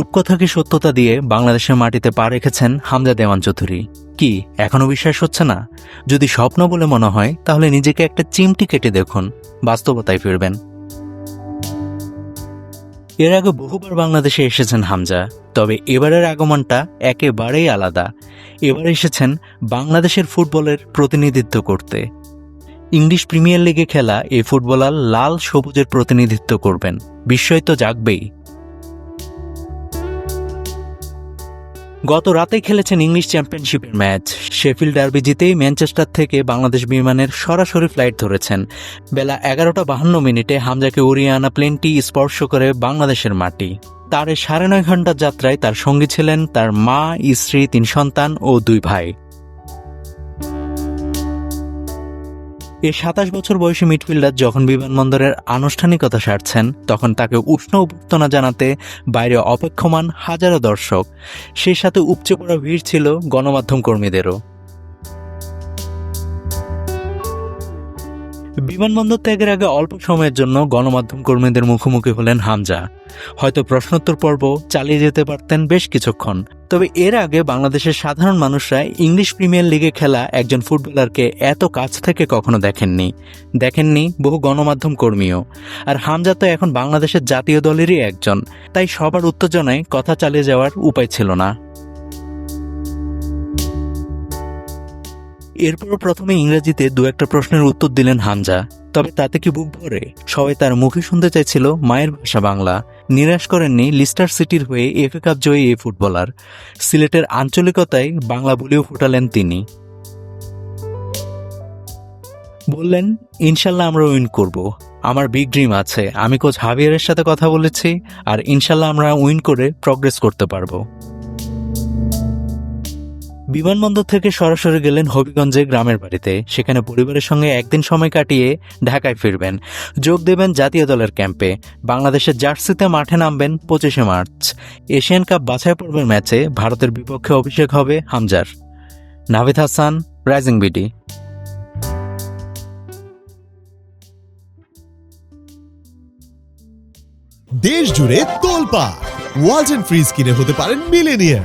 রূপকথাকে সত্যতা দিয়ে বাংলাদেশের মাটিতে পা রেখেছেন হামজা দেওয়ান চৌধুরী। কি, এখনও বিশ্বাস হচ্ছে না? যদি স্বপ্ন বলে মনে হয়, তাহলে নিজেকে একটা চিমটি কেটে দেখুন। বাস্তবতায় ফিরবেন। এর আগে বহুবার বাংলাদেশে এসেছেন হামজা, তবে এবারের আগমনটা একেবারেই আলাদা। এবার এসেছেন বাংলাদেশের ফুটবলের প্রতিনিধিত্ব করতে। ইংলিশ প্রিমিয়ার লিগে খেলা এই ফুটবলার লাল সবুজের প্রতিনিধিত্ব করবেন। বিস্ময় তো জাগবেই। গত রাতে খেলেছেন ইংলিশ চ্যাম্পিয়নশিপের ম্যাচ। শেফিল্ড ডার্বি জিতেই ম্যানচেস্টার থেকে বাংলাদেশ বিমানের সরাসরি ফ্লাইট ধরেছেন। বেলা এগারোটা বাহান্ন মিনিটে হামজাকে উড়িয়ে আনা প্লেনটি স্পর্শ করে বাংলাদেশের মাটি। তার সাড়ে নয় ঘণ্টার যাত্রায় তার সঙ্গী ছিলেন তার মা, স্ত্রী, তিন সন্তান ও দুই ভাই। এই সাতাশ বছর বয়সী মিডফিল্ডার যখন বিমানবন্দরের আনুষ্ঠানিকতা সারছেন, তখন তাকে উষ্ণ অভ্যর্থনা জানাতে বাইরে অপেক্ষমান হাজারো দর্শক। সেই সাথে উপচে পড়া ভিড় ছিল গণমাধ্যম কর্মীদেরও। বিমানবন্দর ত্যাগের আগে অল্প সময়ের জন্য গণমাধ্যম কর্মীদের মুখোমুখি হলেন হামজা। হয়তো প্রশ্নোত্তর পর্ব চালিয়ে যেতে পারতেন বেশ কিছুক্ষণ। তবে এর আগে বাংলাদেশের সাধারণ মানুষরা ইংলিশ প্রিমিয়ার লিগে খেলা একজন ফুটবলারকে এত কাছ থেকে কখনো দেখেননি। দেখেননি বহু গণমাধ্যম কর্মীও। আর হামজা তো এখন বাংলাদেশের জাতীয় দলেরই একজন। তাই সবার উত্তেজনায় কথা চালিয়ে যাওয়ার উপায় ছিল না। এরপর প্রথমে ইংরেজিতে দু একটা প্রশ্নের উত্তর দিলেন হামজা। তবে তাতে কি বুক ভরে সবাই তার মুখে শুনতে চাইছিল মায়ের ভাষা বাংলা। নিরাশ করেননি লিস্টার সিটির হয়ে এফএ কাপ জয়ী এই ফুটবলার। সিলেটের আঞ্চলিকতায় বাংলা বলেও ফুটালেন তিনি। বললেন, ইনশাল্লাহ আমরা উইন করব। আমার বিগ ড্রিম আছে। আমি কোচ হাবিয়ারের সাথে কথা বলেছি, আর ইনশাল্লাহ আমরা উইন করে প্রগ্রেস করতে পারব। বিমানবন্দর থেকে সরাসরি গেলেন হবিগঞ্জে গ্রামের বাড়িতে। সেখানে পরিবারের সঙ্গে একদিন সময় কাটিয়ে ঢাকায় ফিরবেন। যোগ দেবেন জাতীয় দলের ক্যাম্পে। বাংলাদেশের জার্সিতে মাঠে নামবেন পঁচিশে মার্চ। এশিয়ান কাপ বাছাই পর্বের ম্যাচে ভারতের বিপক্ষে অভিষেক হবে হামজার। নাভিদ হাসান রাইজিং বিডি দেশ জুড়ে তোলপা ওয়ালটন ফ্রিজ কিনে হতে পারেন মিলেনিয়ার